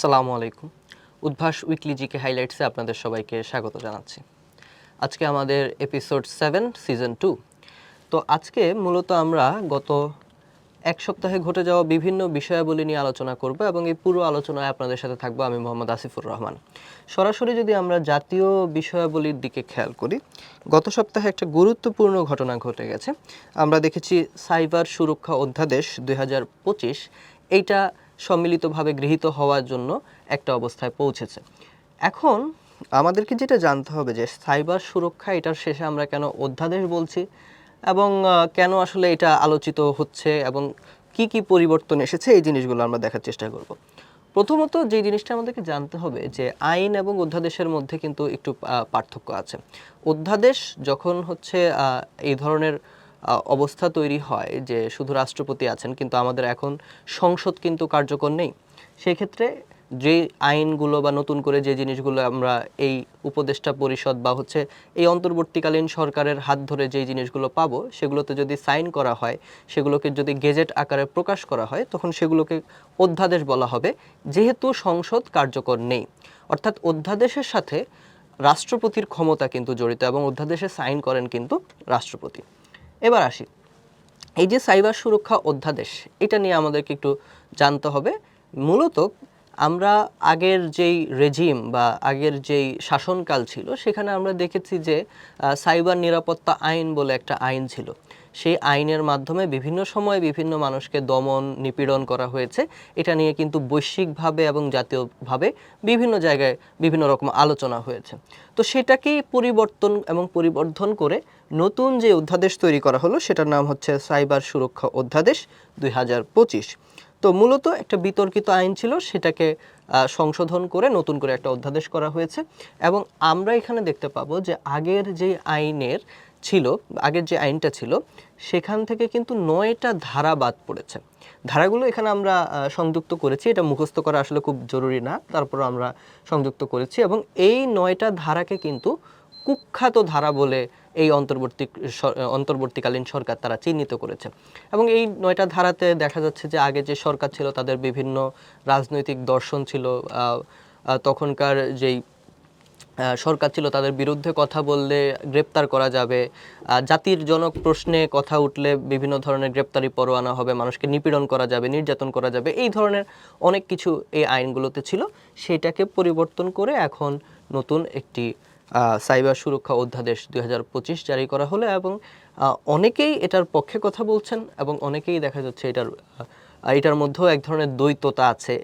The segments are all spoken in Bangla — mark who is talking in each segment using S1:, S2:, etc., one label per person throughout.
S1: সালামু আলাইকুম। উদ্ভাস উইকলি জিকে হাইলাইটসে আপনাদের সবাইকে স্বাগত জানাচ্ছি। আজকে আমাদের এপিসোড সেভেন, সিজন টু। তো আজকে মূলত আমরা গত এক সপ্তাহে ঘটে যাওয়া বিভিন্ন বিষয়াবলী নিয়ে আলোচনা করব এবং এই পুরো আলোচনায় আপনাদের সাথে থাকব আমি মোহাম্মদ আসিফুর রহমান। সরাসরি যদি আমরা জাতীয় বিষয়াবলীর দিকে খেয়াল করি, গত সপ্তাহে একটা গুরুত্বপূর্ণ ঘটনা ঘটে গেছে। আমরা দেখেছি সাইবার সুরক্ষা অধ্যাদেশ দু হাজার পঁচিশ, এইটা সম্মিলিতভাবে গৃহীত হওয়ার জন্য একটা অবস্থায় পৌঁছেছে। এখন আমাদেরকে যেটা জানতে হবে যে সাইবার সুরক্ষা এটার শেষে আমরা কেন অধ্যাদেশ বলছি এবং কেন আসলে এটা আলোচিত হচ্ছে এবং কি কি পরিবর্তন এসেছে এই জিনিসগুলো আমরা দেখার চেষ্টা করব। প্রথমত যে জিনিসটা আমাদেরকে জানতে হবে যে আইন এবং অধ্যাদেশের মধ্যে কিন্তু একটু পার্থক্য আছে। অধ্যাদেশ যখন হচ্ছে এই ধরনের অবস্থা তৈরি হয় যে শুধু রাষ্ট্রপতি আছেন, কিন্তু আমাদের এখন সংসদ কিন্তু কার্যকর নেই। সেই ক্ষেত্রে যে আইনগুলো বা নতুন করে যে জিনিসগুলো আমরা এই উপদেষ্টা পরিষদ বা হচ্ছে এই অন্তর্বর্তীকালীন সরকারের হাত ধরে যে জিনিসগুলো পাবো, সেগুলোতে যদি সাইন করা হয়, সেগুলোকে যদি গেজেট আকারে প্রকাশ করা হয়, তখন সেগুলোকে অধ্যাদেশ বলা হবে। যেহেতু সংসদ কার্যকর নেই, অর্থাৎ অধ্যাদেশের সাথে রাষ্ট্রপতির ক্ষমতা কিন্তু জড়িত এবং অধ্যাদেশে সাইন করেন কিন্তু রাষ্ট্রপতি। এবার আসি। এই যে সাইবার সুরক্ষা অধ্যাদেশ, এটা নিয়ে আমাদেরকে একটু জানতে হবে। মূলত আমরা আগের যেই রেজিম বা আগের যেই শাসনকাল ছিল, সেখানে আমরা দেখেছি যে সাইবার নিরাপত্তা আইন বলে একটা আইন ছিল। সেই আইনের মাধ্যমে বিভিন্ন সময়ে বিভিন্ন মানুষকে দমন, নিপীড়ন করা হয়েছে। এটা নিয়ে কিন্তু বৈশ্বিকভাবে এবং জাতীয়ভাবে বিভিন্ন জায়গায় বিভিন্ন রকম আলোচনা হয়েছে। তো সেটাকেই পরিবর্তন এবং পরিবর্ধন করে নতুন যে অধ্যাদেশ তৈরি করা হলো, সেটার নাম হচ্ছে সাইবার সুরক্ষা অধ্যাদেশ দুই হাজার পঁচিশ। তো মূলত একটা বিতর্কিত আইন ছিল, সেটাকে সংশোধন করে নতুন করে একটা অধ্যাদেশ করা হয়েছে। এবং আমরা এখানে দেখতে পাবো যে আগের যে আইনের ছিল, আগের যে আইনটা ছিল, সেখান থেকে কিন্তু নয়টা ধারা বাদ পড়েছে। ধারাগুলো এখানে আমরা সংযুক্ত করেছি, এটা মুখস্থ করা আসলে খুব জরুরি না তারপর আমরা সংযুক্ত করেছি এবং এই নয়টা ধারাকে কিন্তু কুখ্যাত ধারা বলে এই অন্তর্বর্তী অন্তর্বর্তীকালীন সরকার তারা চিহ্নিত করেছে। এবং এই নয়টা ধারাতে দেখা যাচ্ছে যে আগে যে সরকার ছিল, তাদের বিভিন্ন রাজনৈতিক দর্শন ছিল তখনকার যেই সরকার ছিল তাদের বিরুদ্ধে কথা বললে গ্রেপ্তার করা যাবে। জাতির জনক প্রশ্নে কথা উঠলে বিভিন্ন ধরনের গ্রেপ্তারি পরোয়ানা হবে, মানুষকে নিপীড়ন করা যাবে, নির্যাতন করা যাবে। এই ধরনের অনেক কিছু এই আইনগুলোতে ছিল। সেটাকে পরিবর্তন করে এখন নতুন একটি সাইবার সুরক্ষা অধ্যাদেশ দু হাজার পঁচিশ জারি করা হলো এবং অনেকেই এটার পক্ষে কথা বলছেন এবং অনেকেই দেখা যাচ্ছে এটার এটার মধ্যেও এক ধরনের দ্বৈততা আছে।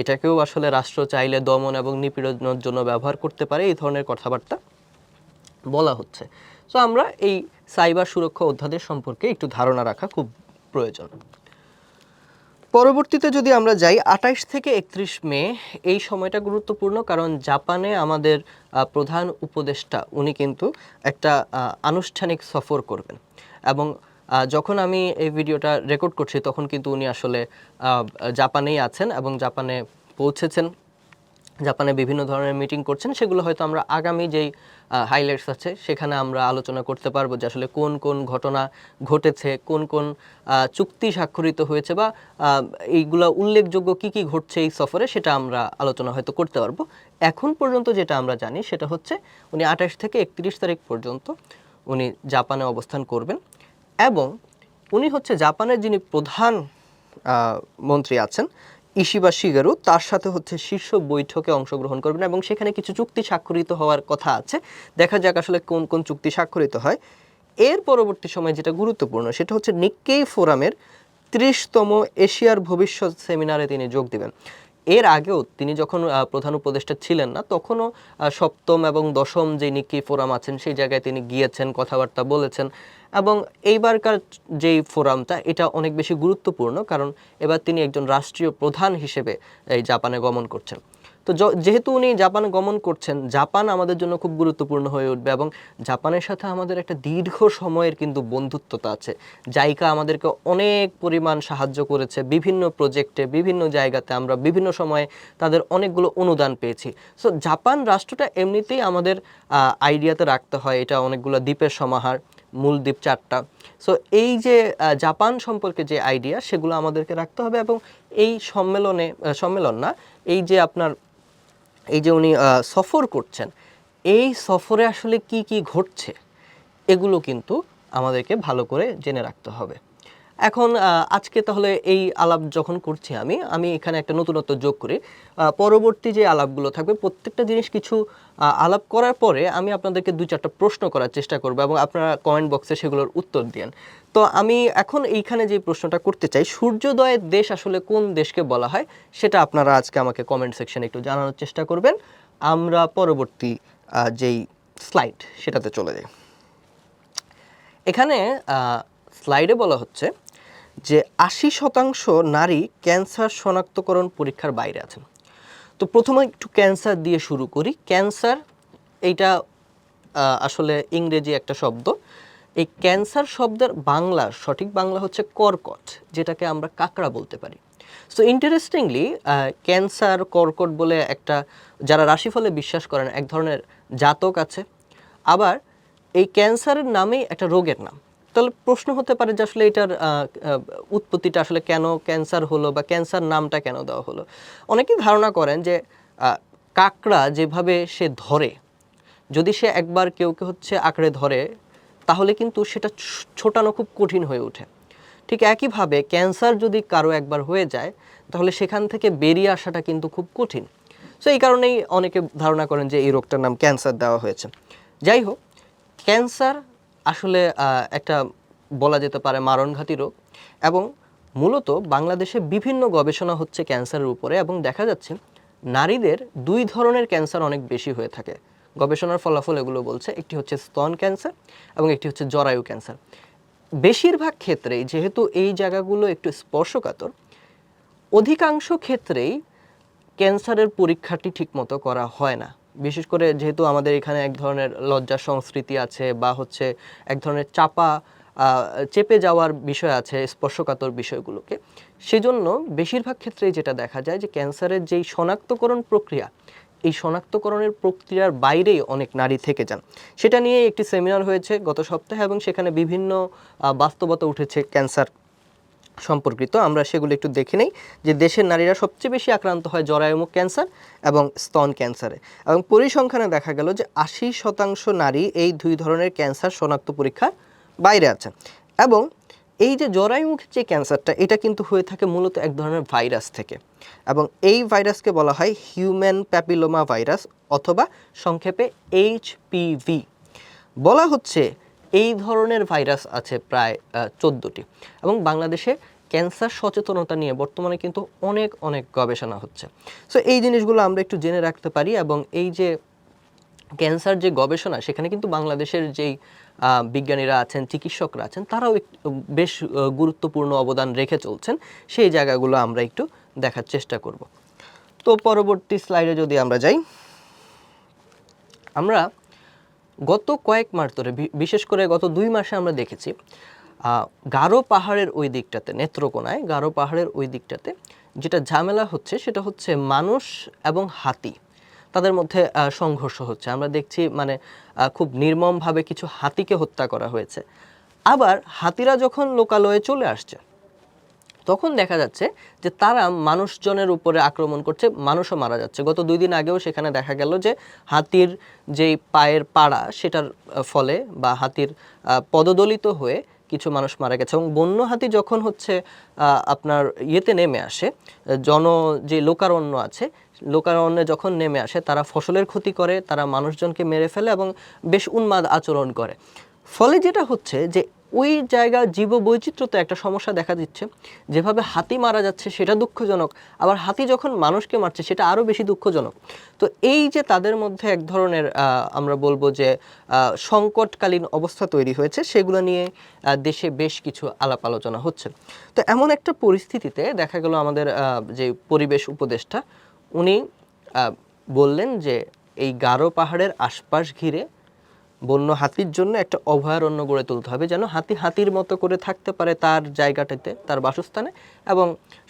S1: এটাকেও আসলে রাষ্ট্র চাইলে দমন এবং নিপীড়নের জন্য ব্যবহার করতে পারে, এই ধরনের কথাবার্তা বলা হচ্ছে। সো আমরা এই সাইবার সুরক্ষা অধ্যাদেশ সম্পর্কে একটু ধারণা রাখা খুব প্রয়োজন। পরবর্তীতে যদি আমরা যাই আঠাইশ থেকে একত্রিশ মে, এই সময়টা গুরুত্বপূর্ণ কারণ জাপানে আমাদের প্রধান উপদেষ্টা, উনি কিন্তু একটা আনুষ্ঠানিক সফর করবেন। এবং যখন আমি এই ভিডিওটা রেকর্ড করছি, তখন কিন্তু উনি আসলে জাপানেই আছেন এবং জাপানে পৌঁছেছেন। জাপানে বিভিন্ন ধরনের মিটিং করছেন। সেগুলো হয়তো আমরা আগামী যেই হাইলাইটস আছে, সেখানে আমরা আলোচনা করতে পারব যে আসলে কোন কোন ঘটনা ঘটেছে, কোন কোন চুক্তি স্বাক্ষরিত হয়েছে বা এইগুলো উল্লেখযোগ্য কি কি ঘটছে এই সফরে, সেটা আমরা আলোচনা হয়তো করতে পারব। এখন পর্যন্ত যেটা আমরা জানি, সেটা হচ্ছে উনি আঠাশ থেকে একত্রিশ তারিখ পর্যন্ত উনি জাপানে অবস্থান করবেন। এবং উনি হচ্ছে জাপানের যিনি প্রধান মন্ত্রী আছেন, ইশিবা শিগারু, তার সাথে হচ্ছে শীর্ষ বৈঠকে অংশগ্রহণ করবেন এবং সেখানে কিছু চুক্তি স্বাক্ষরিত হওয়ার কথা আছে। দেখা যাক আসলে কোন কোন চুক্তি স্বাক্ষরিত হয়। এর পরবর্তী সময় যেটা গুরুত্বপূর্ণ, সেটা হচ্ছে নিক্কেই ফোরামের ত্রিশতম এশিয়ার ভবিষ্যৎ সেমিনারে তিনি যোগ দিবেন। এর আগেও তিনি যখন প্রধান উপদেষ্টা ছিলেন না, তখনও সপ্তম এবং দশম যে নিকি ফোরাম আছেন, সেই জায়গায় তিনি গিয়েছেন, কথাবার্তা বলেছেন। এবং এইবারকার যেই ফোরামটা, এটা অনেক বেশি গুরুত্বপূর্ণ, কারণ এবার তিনি একজন রাষ্ট্রীয় প্রধান হিসেবে এই জাপানে গমন করছেন। তো যেহেতু উনি জাপান গমন করছেন, জাপান আমাদের জন্য খুব গুরুত্বপূর্ণ হয়ে উঠবে এবং জাপানের সাথে আমাদের একটা দীর্ঘ সময়ের কিন্তু বন্ধুত্বতা আছে। জাইকা আমাদেরকে অনেক পরিমাণ সাহায্য করেছে, বিভিন্ন প্রজেক্টে, বিভিন্ন জায়গাতে আমরা বিভিন্ন সময়ে তাদের অনেকগুলো অনুদান পেয়েছি। সো জাপান রাষ্ট্রটা এমনিতেই আমাদের আইডিয়াতে রাখতে হয়, এটা অনেকগুলো দ্বীপের সমাহার, মূল দ্বীপ চারটা। সো এই যে জাপান সম্পর্কে যে আইডিয়া, সেগুলো আমাদেরকে রাখতে হবে এবং এই সম্মেলনে সম্মেলন না, এই যে আপনার এই যে উনি সফর করছেন, এই সফরে আসলে কি কি ঘটছে, এগুলো কিন্তু আমাদেরকে ভালো করে জেনে রাখতে হবে। এখন আজকে তাহলে এই আলাপ যখন করছি আমি আমি এখানে একটা নতুনত্ব যোগ করি। পরবর্তী যে আলাপগুলো থাকবে, প্রত্যেকটা জিনিস কিছু আলাপ করার পরে আমি আপনাদেরকে দু চারটা প্রশ্ন করার চেষ্টা করব এবং আপনারা কমেন্ট বক্সে সেগুলোর উত্তর দিন তো আমি এখন এইখানে যে প্রশ্নটা করতে চাই, সূর্যোদয়ের দেশ আসলে কোন দেশকে বলা হয়, সেটা আপনারা আজকে আমাকে কমেন্ট সেকশনে একটু জানানোর চেষ্টা করবেন। আমরা পরবর্তী যেই স্লাইড সেটাতে চলে যাই। এখানে স্লাইডে বলা হচ্ছে যে আশি শতাংশ নারী ক্যান্সার শনাক্তকরণ পরীক্ষার বাইরে আছেন। তো প্রথমে একটু ক্যান্সার দিয়ে শুরু করি। ক্যান্সার, এইটা আসলে ইংরেজি একটা শব্দ। এই ক্যান্সার শব্দের বাংলা, সঠিক বাংলা হচ্ছে কর্কট, যেটাকে আমরা কাকড়া বলতে পারি। সো ইন্টারেস্টিংলি ক্যান্সার, কর্কট বলে একটা, যারা রাশিফলে বিশ্বাস করেন, এক ধরনের জাতক আছে। আবার এই ক্যান্সারের নামেই একটা রোগের নাম। তাহলে প্রশ্ন হতে পারে যে আসলে এটার উৎপত্তিটা আসলে কেন ক্যান্সার হলো বা ক্যান্সার নামটা কেন দেওয়া হলো? অনেকেই ধারণা করেন যে কাকড়া যেভাবে সে ধরে, যদি সে একবার কেউ কে হচ্ছে আঁকড়ে ধরে, তাহলে কিন্তু সেটা ছোটানো খুব কঠিন হয়ে ওঠে। ঠিক একইভাবে ক্যান্সার যদি কারও একবার হয়ে যায়, তাহলে সেখান থেকে বেরিয়ে আসাটা কিন্তু খুব কঠিন। সো এই কারণেই অনেকে ধারণা করেন যে এই রোগটার নাম ক্যান্সার দেওয়া হয়েছে। যাই হোক, ক্যান্সার আসলে একটা বলা যেতে পারে মারণঘাতী রোগ এবং মূলত বাংলাদেশে বিভিন্ন গবেষণা হচ্ছে ক্যান্সারের উপরে এবং দেখা যাচ্ছে নারীদের দুই ধরনের ক্যান্সার অনেক বেশি হয়ে থাকে। গবেষণার ফলাফল এগুলো বলছে, একটি হচ্ছে স্তন ক্যান্সার এবং একটি হচ্ছে জরায়ু ক্যান্সার। বেশিরভাগ ক্ষেত্রেই, যেহেতু এই জায়গাগুলো একটু স্পর্শকাতর, অধিকাংশ ক্ষেত্রেই ক্যান্সারের পরীক্ষাটি ঠিকমতো করা হয় না। বিশেষ করে যেহেতু আমাদের এখানে এক ধরনের লজ্জা সংস্কৃতি আছে বা হচ্ছে এক ধরনের চাপা চেপে যাওয়ার বিষয় আছে, স্পর্শকাতর বিষয়গুলোকে, সেজন্য বেশিরভাগ ক্ষেত্রেই যেটা দেখা যায় যে ক্যান্সারের যেই শনাক্তকরণ প্রক্রিয়া, এই শনাক্তকরণের প্রক্রিয়ার বাইরেই অনেক নারী থেকে যান। সেটা নিয়ে একটি সেমিনার হয়েছে গত সপ্তাহে এবং সেখানে বিভিন্ন বাস্তবতা উঠেছে ক্যান্সার সম্পর্কিত, আমরা সেগুলো একটু দেখে নেই যে দেশের নারীরা সবচেয়ে বেশি আক্রান্ত হয় জরায়ুমুখ ক্যান্সার এবং স্তন ক্যান্সারে। এবং পরিসংখ্যানে দেখা গেল যে আশি শতাংশ নারী এই দুই ধরনের ক্যান্সার শনাক্ত পরীক্ষার বাইরে আছে। এবং এই যে জরায়ুমুখী যে ক্যান্সারটা, এটা কিন্তু হয়ে থাকে মূলত এক ধরনের ভাইরাস থেকে। এবং এই ভাইরাসকে বলা হয় হিউম্যান প্যাপিলোমা ভাইরাস অথবা সংক্ষেপে এইচপিভি। বলা হচ্ছে এই ধরনের ভাইরাস আছে প্রায় চোদ্দোটি। এবং বাংলাদেশে ক্যান্সার সচেতনতা নিয়ে বর্তমানে কিন্তু অনেক অনেক গবেষণা হচ্ছে। সো এই জিনিসগুলো আমরা একটু জেনে রাখতে পারি এবং এই যে ক্যান্সার যে গবেষণা, সেখানে কিন্তু বাংলাদেশের যেই বিজ্ঞানীরা আছেন, চিকিৎসকরা আছেন, তারাও বেশ গুরুত্বপূর্ণ অবদান রেখে চলছেন। সেই জায়গাগুলো আমরা একটু দেখার চেষ্টা করব। তো পরবর্তী স্লাইডে যদি আমরা যাই, আমরা গত কয়েক মাস ধরে বিশেষ করে গত দুই মাসে আমরা দেখেছি গারো পাহাড়ের ওই দিকটাতে, নেত্রকোনায় গারো পাহাড়ের ওই দিকটাতে যেটা ঝামেলা হচ্ছে সেটা হচ্ছে মানুষ এবং হাতি। তাদের মধ্যে সংঘর্ষ হচ্ছে। আমরা দেখছি মানে খুব নির্মমভাবে কিছু হাতিকে হত্যা করা হয়েছে। আবার হাতিরা যখন লোকালয়ে চলে আসছে তখন দেখা যাচ্ছে যে তারা মানুষজনের উপরে আক্রমণ করছে, মানুষও মারা যাচ্ছে। গত দুই দিন আগেও সেখানে দেখা গেল যে হাতির যেই পায়ের পাড়া, সেটার ফলে বা হাতির পদদলিত হয়ে কিছু মানুষ মারা গেছে। এবং বন্য হাতি যখন হচ্ছে আপনার ইয়েতে নেমে আসে, জন, যে লোকারণ্য আছে, লোকারণ্যে যখন নেমে আসে, তারা ফসলের ক্ষতি করে, তারা মানুষজনকে মেরে ফেলে এবং বেশ উন্মাদ আচরণ করে। ফলে যেটা হচ্ছে যে ওই জায়গার জীব বৈচিত্র্যতে একটা সমস্যা দেখা দিচ্ছে। যেভাবে হাতি মারা যাচ্ছে সেটা দুঃখজনক, আবার হাতি যখন মানুষকে মারছে সেটা আরও বেশি দুঃখজনক। তো এই যে তাদের মধ্যে এক ধরনের আমরা বলব যে সংকটকালীন অবস্থা তৈরি হয়েছে, সেগুলো নিয়ে দেশে বেশ কিছু আলাপ আলোচনা হচ্ছে। তো এমন একটা পরিস্থিতিতে দেখা গেল আমাদের যে পরিবেশ উপদেষ্টা, উনি বললেন যে, এই গারো পাহাড়ের আশপাশ ঘিরে বন্য হাতির জন্য একটা অভয়ারণ্য গড়ে তুলতে হবে যেন হাতি হাতির মতো করে থাকতে পারে তার জায়গাটাতে, তার বাসস্থানে এবং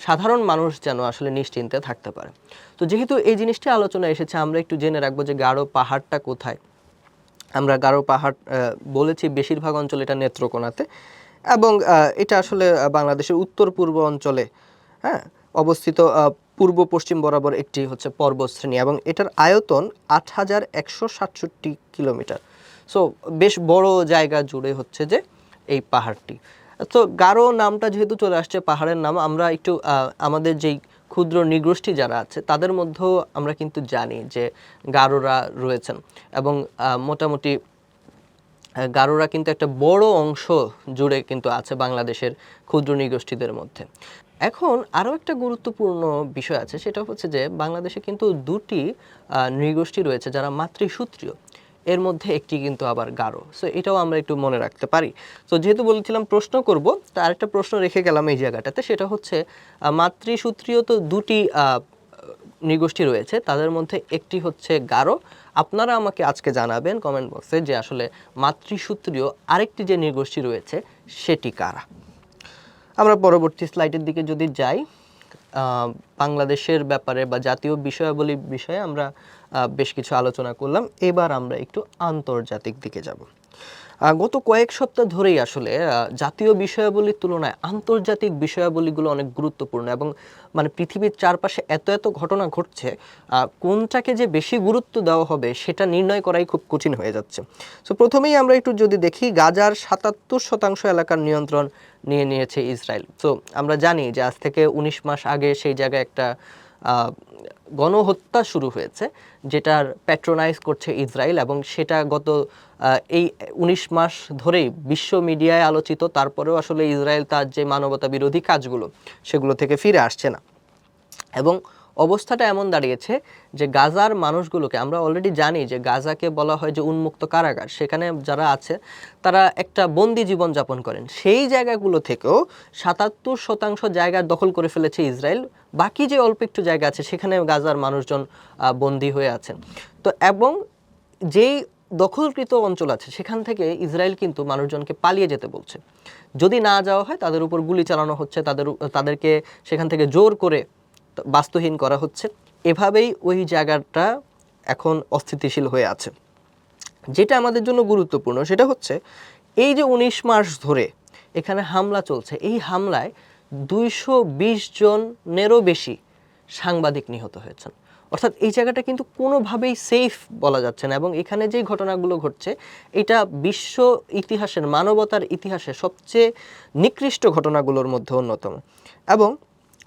S1: সাধারণ মানুষ যেন আসলে নিশ্চিন্তে থাকতে পারে। তো যেহেতু এই জিনিসটি আলোচনা এসেছে, আমরা একটু জেনে রাখব যে গাঢ় পাহাড়টা কোথায়। আমরা গাঢ় পাহাড় বলেছি বেশিরভাগ অঞ্চল এটা নেত্রকোনাতে এবং এটা আসলে বাংলাদেশের উত্তর পূর্ব অঞ্চলে হ্যাঁ অবস্থিত পূর্ব পশ্চিম বরাবর একটি হচ্ছে পর্বতশ্রেণী এবং এটার আয়তন আট হাজার একশো সাতষট্টি কিলোমিটার। সো বেশ বড় জায়গা জুড়ে হচ্ছে যে এই পাহাড়টি। তো গারো নামটা যেহেতু চলে আসছে, পাহাড়ের নাম, আমরা একটু আমাদের যেই ক্ষুদ্র নৃগোষ্ঠী যারা আছে, তাদের মধ্যেও আমরা কিন্তু জানি যে গারোরা রয়েছেন। এবং মোটামুটি গারোরা কিন্তু একটা বড় অংশ জুড়ে কিন্তু আছে বাংলাদেশের ক্ষুদ্র নৃগোষ্ঠীদের মধ্যে। এখন আরও একটা গুরুত্বপূর্ণ বিষয় আছে, সেটা হচ্ছে যে বাংলাদেশে কিন্তু দুটি নৃগোষ্ঠী রয়েছে যারা মাতৃসূত্রীয়। এর মধ্যে একটি কিন্তু আবার গারো সো এটাও আমরা একটু মনে রাখতে পারি। তো যেহেতু বলেছিলাম প্রশ্ন করব, তা আরেকটা প্রশ্ন রেখে গেলাম এই জায়গাটাতে, সেটা হচ্ছে মাতৃসূত্রীয় তো দুটি নৃগোষ্ঠী রয়েছে, তাদের মধ্যে একটি হচ্ছে গারো আপনারা আমাকে আজকে জানাবেন কমেন্ট বক্সে যে আসলে মাতৃসূত্রীয় আরেকটি যে নৃগোষ্ঠী রয়েছে, সেটি কারা? আমরা পরবর্তী স্লাইডের দিকে যদি যাই বাংলাদেশের ব্যাপারে বা জাতীয় বিষয়াবলী বিষয়ে আমরা বেশ কিছু আলোচনা করলাম। এবার আমরা একটু আন্তর্জাতিক দিকে যাব। গত কয়েক সপ্তাহ ধরেই আসলে জাতীয় বিষয়াবলীর তুলনায় আন্তর্জাতিক বিষয়াবলীগুলো অনেক গুরুত্বপূর্ণ এবং মানে পৃথিবীর চারপাশে এত এত ঘটনা ঘটছে কোনটাকে যে বেশি গুরুত্ব দেওয়া হবে সেটা নির্ণয় করাই খুব কঠিন হয়ে যাচ্ছে। সো প্রথমেই আমরা একটু যদি দেখি, গাজার সাতাত্তর শতাংশ এলাকার নিয়ন্ত্রণ নিয়ে নিয়েছে ইসরায়েল। তো আমরা জানি যে আজ থেকে উনিশ মাস আগে সেই জায়গায় একটা গণহত্যা শুরু হয়েছে, যেটার প্যাট্রোনাইজ করছে ইসরায়েল এবং সেটা গত এই উনিশ মাস ধরেই বিশ্ব মিডিয়ায় আলোচিত, তারপরেও আসলে ইসরায়েল তার যে মানবতা বিরোধী কাজগুলো, সেগুলো থেকে ফিরে আসছে না। এবং অবস্থাটা এমন দাঁড়িয়েছে যে গাজার মানুষগুলোকে, আমরা অলরেডি জানি যে গাজাকে বলা হয় যে উন্মুক্ত কারাগার, সেখানে যারা আছে, তারা একটা বন্দি জীবন যাপন করেন। সেই জায়গাগুলো থেকেও সাতাত্তর শতাংশ জায়গা দখল করে ফেলেছে ইসরায়েল। বাকি যে অল্প একটু জায়গা আছে, সেখানে গাজার মানুষজন বন্দী হয়ে আছেন। তো এবং যেই দখলকৃত অঞ্চল আছে, সেখান থেকে ইসরায়েল কিন্তু মানুষজনকে পালিয়ে যেতে বলছে। যদি না যাওয়া হয়, তাদের উপর গুলি চালানো হচ্ছে, তাদের, তাদেরকে সেখান থেকে জোর করে বাস্তুহীন করা হচ্ছে। এভাবেই ওই জায়গাটা এখন অস্থিতিশীল হয়ে আছে। যেটা আমাদের জন্য গুরুত্বপূর্ণ, সেটা হচ্ছে এই যে উনিশ মাস ধরে এখানে হামলা চলছে, এই হামলায় দুইশো বিশ জনেরও বেশি সাংবাদিক নিহত হয়েছেন। অর্থাৎ এই জায়গাটা কিন্তু কোনোভাবেই সেফ বলা যাচ্ছে না এবং এখানে যে ঘটনাগুলো ঘটছে, এটা বিশ্ব ইতিহাসের মানবতার ইতিহাসে সবচেয়ে নিকৃষ্ট ঘটনাগুলোর মধ্যে অন্যতম। এবং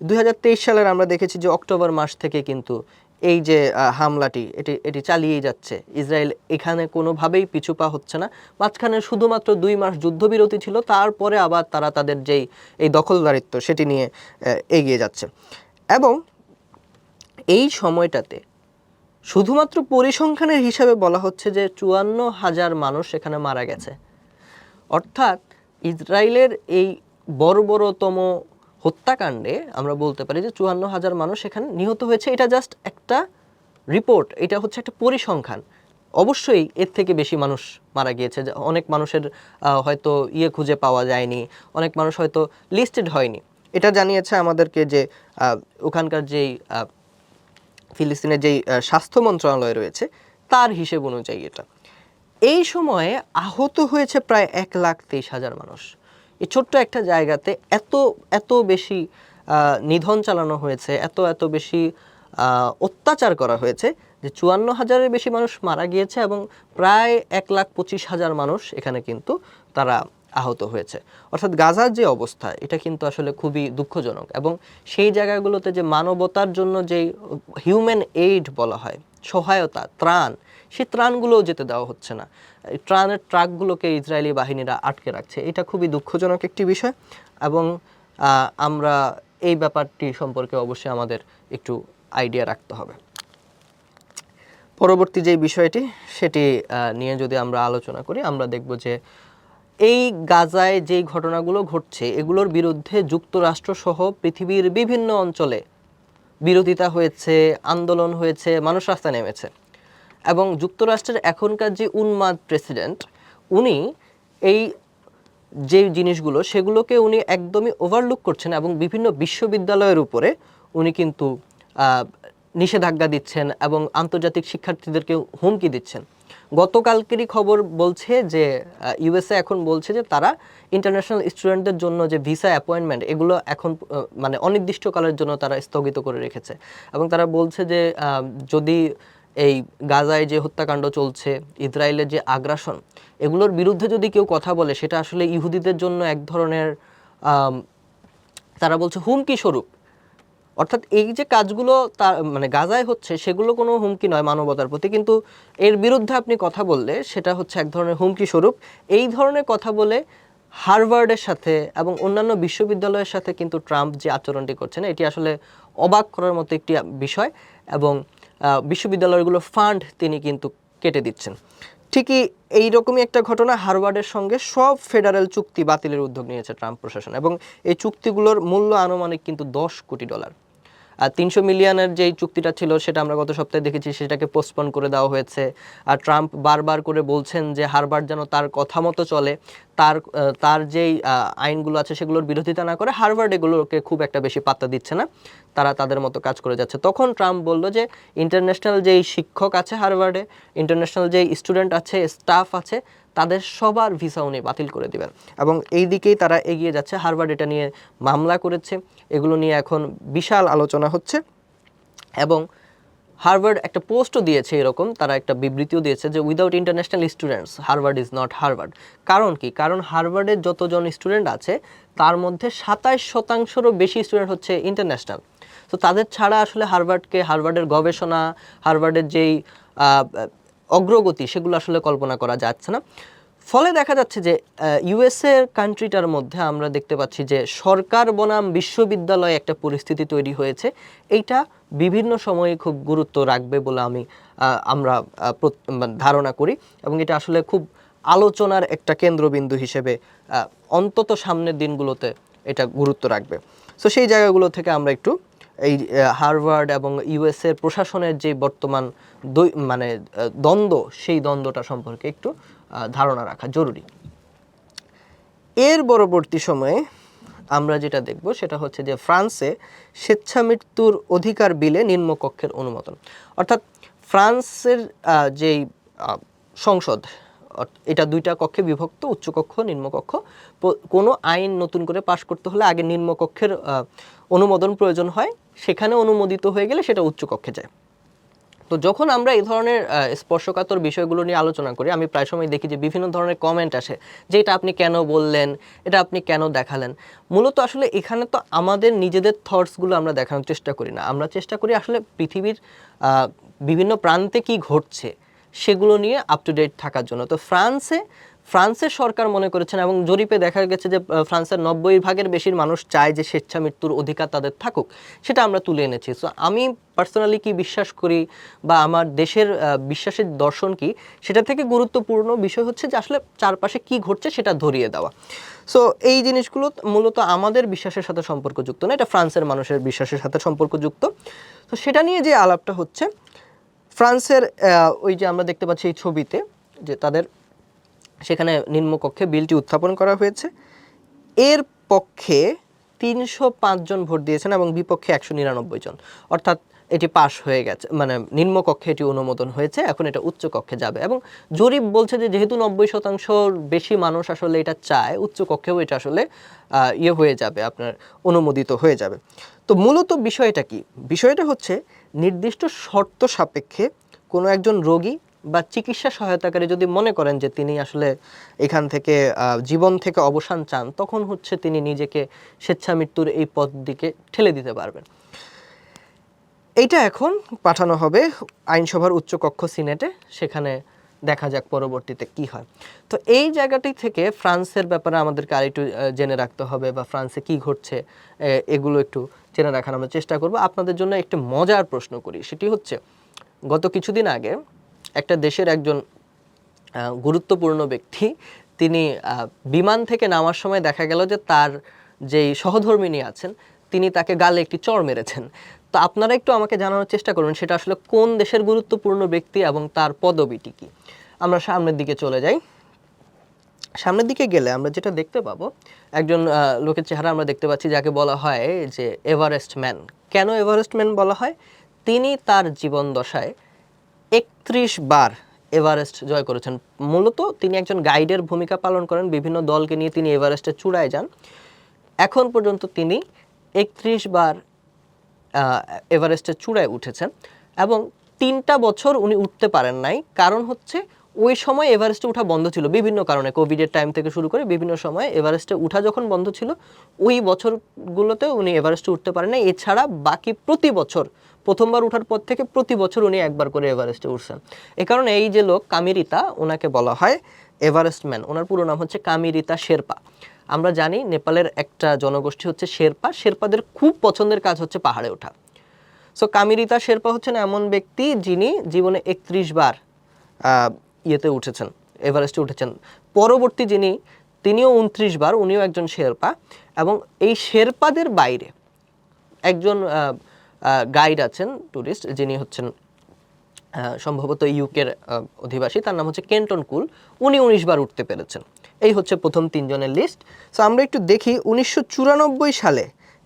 S1: দু হাজার তেইশ সালের আমরা দেখেছি যে অক্টোবর মাস থেকে কিন্তু এই যে হামলাটি, এটি এটি চালিয়েই যাচ্ছে। ইসরায়েল এখানে কোনোভাবেই পিছুপা হচ্ছে না। মাঝখানে শুধুমাত্র দুই মাস যুদ্ধবিরতি ছিল, তারপরে আবার তারা তাদের যেই, এই দখলদারিত্ব, সেটি নিয়ে এগিয়ে যাচ্ছে। এবং এই সময়টাতে শুধুমাত্র পরিসংখ্যানের হিসাবে বলা হচ্ছে যে চুয়ান্ন হাজার মানুষ সেখানে মারা গেছে। অর্থাৎ ইসরায়েলের এই বর্বরতম হত্যাকাণ্ডে আমরা বলতে পারি যে চুয়ান্ন হাজার মানুষ এখানে নিহত হয়েছে। এটা জাস্ট একটা রিপোর্ট এটা হচ্ছে একটা পরিসংখ্যান। অবশ্যই এর থেকে বেশি মানুষ মারা গিয়েছে। অনেক মানুষের হয়তো ইয়ে খুঁজে পাওয়া যায়নি, অনেক মানুষ হয়তো লিস্টেড হয়নি। এটা জানিয়েছে আমাদেরকে যে ওখানকার যেই ফিলিস্তিনের যেই স্বাস্থ্য মন্ত্রণালয় রয়েছে, তার হিসেব অনুযায়ী এটা। এই সময়ে আহত হয়েছে প্রায় এক লাখ তেইশ হাজার মানুষ। এই ছোট্ট একটা জায়গাতে এত এত বেশি নিধন চালানো হয়েছে, এত এত বেশি অত্যাচার করা হয়েছে যে চুয়ান্ন হাজারের বেশি মানুষ মারা গিয়েছে এবং প্রায় এক লাখ পঁচিশ হাজার মানুষ এখানে কিন্তু তারা আহত হয়েছে। অর্থাৎ গাজার যে অবস্থা, এটা কিন্তু আসলে খুবই দুঃখজনক এবং সেই জায়গাগুলোতে যে মানবতার জন্য যেই হিউম্যান এইড বলা হয়, সহায়তা, ত্রাণ সেই ত্রাণগুলোও যেতে দেওয়া হচ্ছে না। ত্রাণের ট্রাকগুলোকে ইসরায়েলি বাহিনীরা আটকে রাখছে। এটা খুবই দুঃখজনক একটি বিষয় এবং আমরা এই ব্যাপারটি সম্পর্কে অবশ্যই আমাদের একটু আইডিয়া রাখতে হবে। পরবর্তী যে বিষয়টি, সেটি নিয়ে যদি আমরা আলোচনা করি, আমরা দেখব যে এই গাজায় যেই ঘটনাগুলো ঘটছে, এগুলোর বিরুদ্ধে যুক্তরাষ্ট্র সহ পৃথিবীর বিভিন্ন অঞ্চলে বিরোধিতা হয়েছে, আন্দোলন হয়েছে, মানুষ রাস্তায় নেমেছে। এবং যুক্তরাষ্ট্রের এখনকার যে উন্মাদ প্রেসিডেন্ট, উনি এই যে জিনিসগুলো, সেগুলোকে উনি একদমই ওভারলুক করছেন এবং বিভিন্ন বিশ্ববিদ্যালয়ের উপরে উনি কিন্তু নিষেধাজ্ঞা দিচ্ছেন এবং আন্তর্জাতিক শিক্ষার্থীদেরকে হুমকি দিচ্ছেন। গতকালকেরই খবর বলছে যে ইউএসএ এখন বলছে যে তারা ইন্টারন্যাশনাল স্টুডেন্টদের জন্য যে ভিসা অ্যাপয়েন্টমেন্ট এগুলো এখন মানে অনির্দিষ্টকালের জন্য তারা স্থগিত করে রেখেছে। এবং তারা বলছে যে যদি এই গাজায় যে হত্যাকাণ্ড চলছে, ইসরায়েলের যে আগ্রাসন, এগুলোর বিরুদ্ধে যদি কেউ কথা বলে, সেটা আসলে ইহুদিদের জন্য এক ধরনের তারা বলছে হুমকি স্বরূপ। অর্থাৎ এই যে কাজগুলো তার মানে গাজায় হচ্ছে, সেগুলো কোনো হুমকি নয় মানবতার প্রতি, কিন্তু এর বিরুদ্ধে আপনি কথা বললে, সেটা হচ্ছে এক ধরনের হুমকি স্বরূপ। এই ধরনের কথা বলে হার্ভার্ডের সাথে এবং অন্যান্য বিশ্ববিদ্যালয়ের সাথে কিন্তু ট্রাম্প যে আচরণটি করছেন, এটি আসলে অবাক করার মতো একটি বিষয় এবং বিশ্ববিদ্যালয়গুলোর ফান্ড তিনি কিন্তু কেটে দিচ্ছেন। ঠিকই এই রকমই একটা ঘটনা হার্ভার্ডের সঙ্গে সব ফেডারেল চুক্তি বাতিলের উদ্যোগ নিয়েছে ট্রাম্প প্রশাসন এবং এই চুক্তিগুলোর মূল্য আনুমানিক কিন্তু দশ কোটি ডলার। আর তিনশো মিলিয়নের যেই চুক্তিটা ছিল সেটা আমরা গত সপ্তাহে দেখেছি, সেটাকে পোস্টপন করে দেওয়া হয়েছে। আর ট্রাম্প বারবার করে বলছেন যে হারবার যেন তার কথা মতো চলে। তার তার যেই আইনগুলো আছে সেগুলোর বিরোধিতা না করে হারভার্ড এগুলোকে খুব একটা বেশি পাত্তা দিচ্ছে না। তারা তাদের মতো কাজ করে যাচ্ছে। তখন ট্রাম্প বলল যে, ইন্টারন্যাশনাল যেই শিক্ষক আছে হারভার্ডে, ইন্টারন্যাশনাল যেই স্টুডেন্ট আছে, স্টাফ আছে, তাদের সবার ভিসা উনি বাতিল করে দেবেন। এবং এই দিকেই তারা এগিয়ে যাচ্ছে। হারভার্ড এটা নিয়ে মামলা করেছে। এগুলো নিয়ে এখন বিশাল আলোচনা হচ্ছে। এবং হার্ভার্ড একটা পোস্টও দিয়েছে এরকম, তারা একটা বিবৃতিও দিয়েছে যে without international students Harvard is not Harvard. কারণ কি? কারণ হার্ভার্ডের যতজন স্টুডেন্ট আছে, তার মধ্যে সাতাইশ শতাংশেরও বেশি স্টুডেন্ট হচ্ছে ইন্টারন্যাশনাল তো তাদের ছাড়া আসলে হার্ভার্ডকে, হার্ভার্ডের গবেষণা, হার্ভার্ডের যেই অগ্রগতি, সেগুলো আসলে কল্পনা করা যাচ্ছে না। ফলে দেখা যাচ্ছে যে ইউএসএ কান্ট্রিটার মধ্যে আমরা দেখতে পাচ্ছি যে, সরকার বনাম বিশ্ববিদ্যালয়ে একটা পরিস্থিতি তৈরি হয়েছে। এইটা বিভিন্ন সময়ে খুব গুরুত্ব রাখবে বলে আমি আমরা মানে ধারণা করি এবং এটা আসলে খুব আলোচনার একটা কেন্দ্রবিন্দু হিসেবে অন্তত সামনের দিনগুলোতে এটা গুরুত্ব রাখবে। সো সেই জায়গাগুলো থেকে আমরা একটু এই হার্ভার্ড এবং ইউএসএর প্রশাসনের যে বর্তমান মানে দ্বন্দ্ব, সেই দ্বন্দ্বটা সম্পর্কে একটু ধারণা রাখা জরুরি। এর পরবর্তী সময়ে আমরা যেটা দেখব সেটা হচ্ছে যে ফ্রান্সে স্বেচ্ছা মৃত্যুর অধিকার বিলে নিম্নকক্ষের অনুমোদন। অর্থাৎ ফ্রান্সের যেই সংসদ এটা দুইটা কক্ষে বিভক্ত, উচ্চকক্ষ, নিম্নকক্ষ। কোনো আইন নতুন করে পাশ করতে হলে আগে নিম্নকক্ষের অনুমোদন প্রয়োজন হয়। সেখানে অনুমোদিত হয়ে গেলে সেটা উচ্চকক্ষে যায়। তো যখন আমরা এই ধরনের স্পর্শকাতর বিষয়গুলো নিয়ে আলোচনা করি, আমি প্রায় সময় দেখি যে বিভিন্ন ধরনের কমেন্ট আসে যে এটা আপনি কেন বললেন, এটা আপনি কেন দেখালেন? মূলত আসলে এখানে তো আমাদের নিজেদের থটসগুলো আমরা দেখানোর চেষ্টা করি না। আমরা চেষ্টা করি আসলে পৃথিবীর বিভিন্ন প্রান্তে কি ঘটছে, সেগুলো নিয়ে আপ টু ডেট থাকার জন্য। তো ফ্রান্সে ফ্রান্সের সরকার মনে করেছেন এবং জরিপে দেখা গেছে যে ফ্রান্সের নব্বই ভাগের বেশির মানুষ চায় যে স্বেচ্ছা মৃত্যুর অধিকার তাদের থাকুক। সেটা আমরা তুলে এনেছি। সো আমি পার্সোনালি কি বিশ্বাস করি বা আমার দেশের বিশ্বাসের দর্শন কি, সেটা থেকে গুরুত্বপূর্ণ বিষয় হচ্ছে যে, আসলে চারপাশে কি ঘটছে সেটা ধরিয়ে দেওয়া। সো এই জিনিসগুলো মূলত আমাদের বিশ্বাসের সাথে সম্পর্কযুক্ত না, এটা ফ্রান্সের মানুষের বিশ্বাসের সাথে সম্পর্কযুক্ত। তো সেটা নিয়ে যে আলাপটা হচ্ছে, ফ্রান্সের ওই যে আমরা দেখতে পাচ্ছি এই ছবিতে যে, তাদের সেখানে নিম্নকক্ষে বিলটি উত্থাপন করা হয়েছে। এর পক্ষে তিনশো জন ভোট দিয়েছেন এবং বিপক্ষে একশো নিরানব্বই জন। অর্থাৎ এটি পাশ হয়ে গেছে মানে নিম্নকক্ষে এটি অনুমোদন হয়েছে, এখন এটা উচ্চকক্ষে যাবে। এবং জরিপ বলছে যে যেহেতু নব্বই শতাংশর বেশি মানুষ আসলে এটা চায়, উচ্চকক্ষেও এটা আসলে ইয়ে হয়ে যাবে, আপনার অনুমোদিত হয়ে যাবে। তো মূলত বিষয়টা কি? বিষয়টা হচ্ছে নির্দিষ্ট শর্ত সাপেক্ষে কোনো একজন রোগী বা চিকিৎসা সহায়তাকারী যদি মনে করেন যে তিনি আসলে এখান থেকে জীবন থেকে অবসান চান, তখন হচ্ছে তিনি নিজেকে স্বেচ্ছা মৃত্যুর এই পথ দিকে ঠেলে দিতে পারবেন। এইটা এখন পাঠানো হবে আইনসভার উচ্চকক্ষ সিনেটে, সেখানে দেখা যাক পরবর্তীতে কি হয়। তো এই জায়গাটি থেকে ফ্রান্সের ব্যাপারে আমাদেরকে আরেকটু জেনে রাখতে হবে বা ফ্রান্সে কি ঘটছে এগুলো একটু জেনে রাখার আমরা চেষ্টা করব। আপনাদের জন্য একটি মজার প্রশ্ন করি, সেটি হচ্ছে, গত কিছুদিন আগে একটা দেশের একজন গুরুত্বপূর্ণ ব্যক্তি, তিনি বিমান থেকে নামার সময় দেখা গেল যে তার যেই সহধর্মিনী আছেন, তিনি তাকে গালে একটি চড় মেরেছেন। তো আপনারা একটু আমাকে জানানোর চেষ্টা করুন, সেটা আসলে কোন দেশের গুরুত্বপূর্ণ ব্যক্তি এবং তার পদবিটি কি? আমরা সামনের দিকে চলে যাই। সামনের দিকে গেলে আমরা যেটা দেখতে পাবো, একজন লোকের চেহারা আমরা দেখতে পাচ্ছি যাকে বলা হয় যে এভারেস্ট ম্যান। কেন এভারেস্ট ম্যান বলা হয়? তিনি তার জীবন দশায় একত্রিশ বার এভারেস্ট জয় করেছেন। মূলত তিনি একজন গাইডের ভূমিকা পালন করেন, বিভিন্ন দলকে নিয়ে তিনি এভারেস্টের চূড়ায় যান। এখন পর্যন্ত তিনি একত্রিশ বার এভারেস্টের চূড়ায় উঠেছেন এবং তিনটা বছর উনি উঠতে পারেন নাই। কারণ হচ্ছে ওই সময় এভারেস্টে উঠা বন্ধ ছিল। বিভিন্ন কারণে কোভিডের টাইম থেকে শুরু করে বিভিন্ন সময় এভারেস্টে উঠা যখন বন্ধ ছিল, ওই বছরগুলোতে উনি এভারেস্টে উঠতে পারেন না এছাড়া বাকি প্রতি বছর প্রথমবার ওঠার পর থেকে প্রতি বছর উনি একবার করে এভারেস্টে উঠছেন। এ কারণে এই যে লোক, কামিরিতা ওনাকে বলা হয় এভারেস্ট ম্যান। ওনার পুরো নাম হচ্ছে কামিরিতা শেরপা। আমরা জানি নেপালের একটা জনগোষ্ঠী হচ্ছে শেরপা। শেরপাদের খুব পছন্দের কাজ হচ্ছে পাহাড়ে ওঠা। সো কামিরিতা শেরপা হচ্ছেন এমন ব্যক্তি যিনি জীবনে একত্রিশ বার ইয়েতে উঠেছেন, এভারেস্টে উঠেছেন। পরবর্তী যিনি, তিনিও উনত্রিশ বার, উনিও একজন শেরপা। এবং এই শেরপাদের বাইরে একজন গাইড আছেন ট্যুরিস্ট যিনি হচ্ছেন সম্ভবত ইউকের অধিবাসী। তার নাম হচ্ছে কেন্টন কুল। উনি উনিশ বার উঠতে পেরেছেন। এই হচ্ছে প্রথম তিনজনের লিস্ট সো আমরা একটু দেখি উনিশশো চুরানব্বই সালে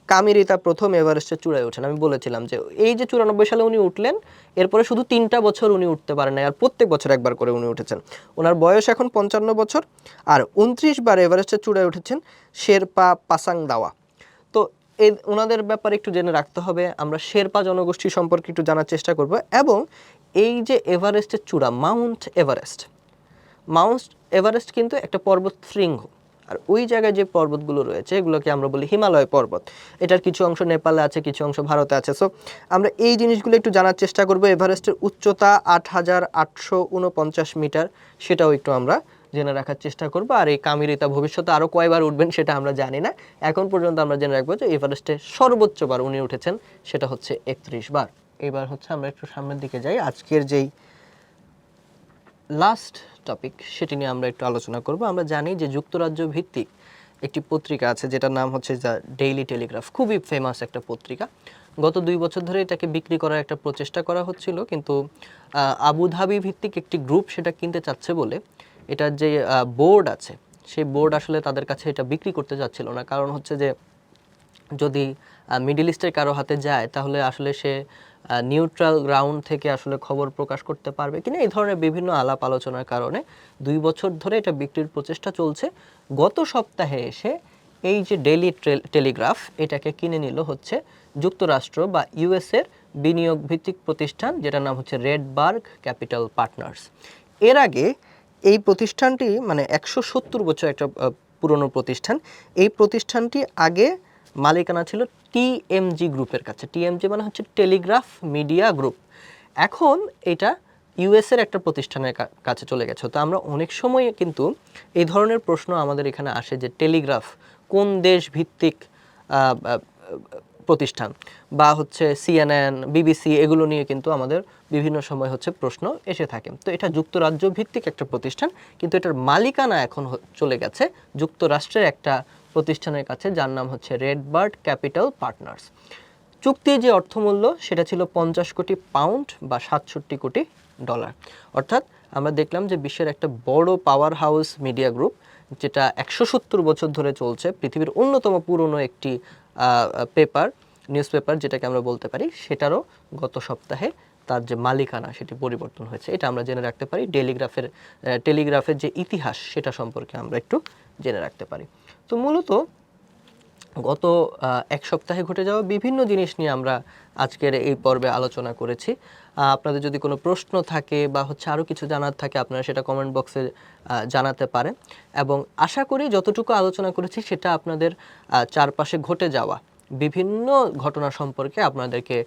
S1: কামিরিতা প্রথম এভারেস্টের চূড়ায় ওঠেন। আমি বলেছিলাম যে এই যে চুরানব্বই সালে উনি উঠলেন, এরপরে শুধু তিনটা বছর উনি উঠতে পারেন আর প্রত্যেক বছর একবার করে উনি উঠেছেন। ওনার বয়স এখন পঞ্চান্ন বছর, আর উনত্রিশ বার এভারেস্টের চূড়ায় উঠেছেন শেরপা পাসাং দাওয়া এই ওনাদের ব্যাপারে একটু জেনে রাখতে হবে। আমরা শেরপা জনগোষ্ঠী সম্পর্কে একটু জানার চেষ্টা করব এবং এই যে এভারেস্টের চূড়া, মাউন্ট এভারেস্ট মাউন্ট এভারেস্ট কিন্তু একটা পর্বত শৃঙ্গ। আর ওই জায়গায় যে পর্বতগুলো রয়েছে, এগুলোকে আমরা বলি হিমালয় পর্বত। এটার কিছু অংশ নেপালে আছে, কিছু অংশ ভারতে আছে। সো আমরা এই জিনিসগুলো একটু জানার চেষ্টা করব। এভারেস্টের উচ্চতা আট হাজার আটশো উনপঞ্চাশ মিটার, সেটাও একটু আমরা জেনে রাখার চেষ্টা করব। আর এই কামিরিতা ভবিষ্যতে আরও কয়বার উঠবেন সেটা আমরা জানি না। এখন পর্যন্ত আমরা জেনে রাখব যে এভারেস্টে সর্বোচ্চ বার উনি উঠেছেন, সেটা হচ্ছে একত্রিশ বার। এবার হচ্ছে আমরা একটু সামনের দিকে যাই। আজকের যেই লাস্ট টপিক সেটি নিয়ে আমরা একটু আলোচনা করব। আমরা জানি যে যুক্তরাজ্য ভিত্তিক একটি পত্রিকা আছে, যেটার নাম হচ্ছে দ্য ডেইলি টেলিগ্রাফ। খুবই ফেমাস একটা পত্রিকা। গত দুই বছর ধরে এটাকে বিক্রি করার একটা প্রচেষ্টা করা হচ্ছিল, কিন্তু আবুধাবি ভিত্তিক একটি গ্রুপ সেটা কিনতে চাচ্ছে বলে এটার যে বোর্ড আছে, সেই বোর্ড আসলে তাদের কাছে এটা বিক্রি করতে চাচ্ছিল না। কারণ হচ্ছে যে, যদি মিডল ইস্টের কারও হাতে যায়, তাহলে আসলে সে নিউট্রাল গ্রাউন্ড থেকে আসলে খবর প্রকাশ করতে পারবে কিনা, এই ধরনের বিভিন্ন আলাপ আলোচনার কারণে দুই বছর ধরে এটা বিক্রির প্রচেষ্টা চলছে। গত সপ্তাহে এসে এই যে ডেলি টেলিগ্রাফ এটাকে কিনে নিল হচ্ছে যুক্তরাষ্ট্র বা ইউএসের বিনিয়োগ ভিত্তিক প্রতিষ্ঠান, যেটার নাম হচ্ছে রেডবার্গ ক্যাপিটাল পার্টনার্স এর আগে এই প্রতিষ্ঠানটি মানে একশো সত্তর বছর একটা পুরনো প্রতিষ্ঠান। এই প্রতিষ্ঠানটি আগে মালিকানা ছিল টিএমজি গ্রুপের কাছে। টিএমজি মানে হচ্ছে টেলিগ্রাফ মিডিয়া গ্রুপ। এখন এটা ইউএসের একটা প্রতিষ্ঠানের কাছে চলে গেছে। তো আমরা অনেক সময় কিন্তু এই ধরনের প্রশ্ন আমাদের এখানে আসে যে টেলিগ্রাফ কোন দেশ ভিত্তিক প্রতিষ্ঠান বা হচ্ছে সিএনএন বিবিসি এগুলো নিয়ে কিন্তু আমাদের বিভিন্ন সময় হচ্ছে প্রশ্ন এসে থাকে। তো এটা যুক্তরাজ্য ভিত্তিক একটা প্রতিষ্ঠান, কিন্তু এটার মালিকানা এখন চলে গেছে যুক্তরাষ্ট্রের একটা প্রতিষ্ঠানের কাছে যার নাম হচ্ছে রেডবার্ড ক্যাপিটাল পার্টনার্স চুক্তির যে অর্থমূল্য সেটা ছিল পঞ্চাশ কোটি পাউন্ড বা সাতষট্টি কোটি ডলার। অর্থাৎ আমরা দেখলাম যে বিশ্বের একটা বড় পাওয়ার হাউস মিডিয়া গ্রুপ যেটা একশো সত্তর বছর ধরে চলছে, পৃথিবীর অন্যতম পুরনো একটি পেপার নিউজ পেপার যেটাকে আমরা বলতে পারি, সেটারও গত সপ্তাহে তার যে মালিকানা সেটি পরিবর্তন হয়েছে। এটা আমরা জেনে রাখতে পারি, টেলিগ্রাফের টেলিগ্রাফের যে ইতিহাস সেটা সম্পর্কে আমরা একটু জেনে রাখতে পারি। তো মূলত গত এক সপ্তাহে ঘটে যাওয়া বিভিন্ন জিনিস নিয়ে আমরা আজকের এই পর্বে আলোচনা করেছি। আপনাদের যদি কোনো প্রশ্ন থাকে বা হচ্ছে আরও কিছু জানার থাকে, আপনারা সেটা কমেন্ট বক্সে জানাতে পারেন। এবং আশা করি যতটুকু আলোচনা করেছি সেটা আপনাদের চারপাশে ঘটে যাওয়া। বিভিন্ন ঘটনা সম্পর্কে আপনাদেরকে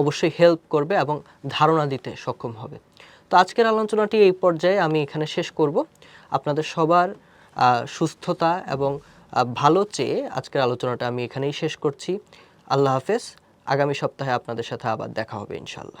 S1: অবশ্যই হেল্প করবে এবং ধারণা দিতে সক্ষম হবে। তো আজকের আলোচনাটি এই পর্যায়ে আমি এখানে শেষ করব। আপনাদের সবার সুস্থতা এবং ভালো চেয়ে আজকের আলোচনাটা আমি এখানেই শেষ করছি। আল্লাহ হাফেজ। আগামী সপ্তাহে আপনাদের সাথে আবার দেখা হবে ইনশাল্লাহ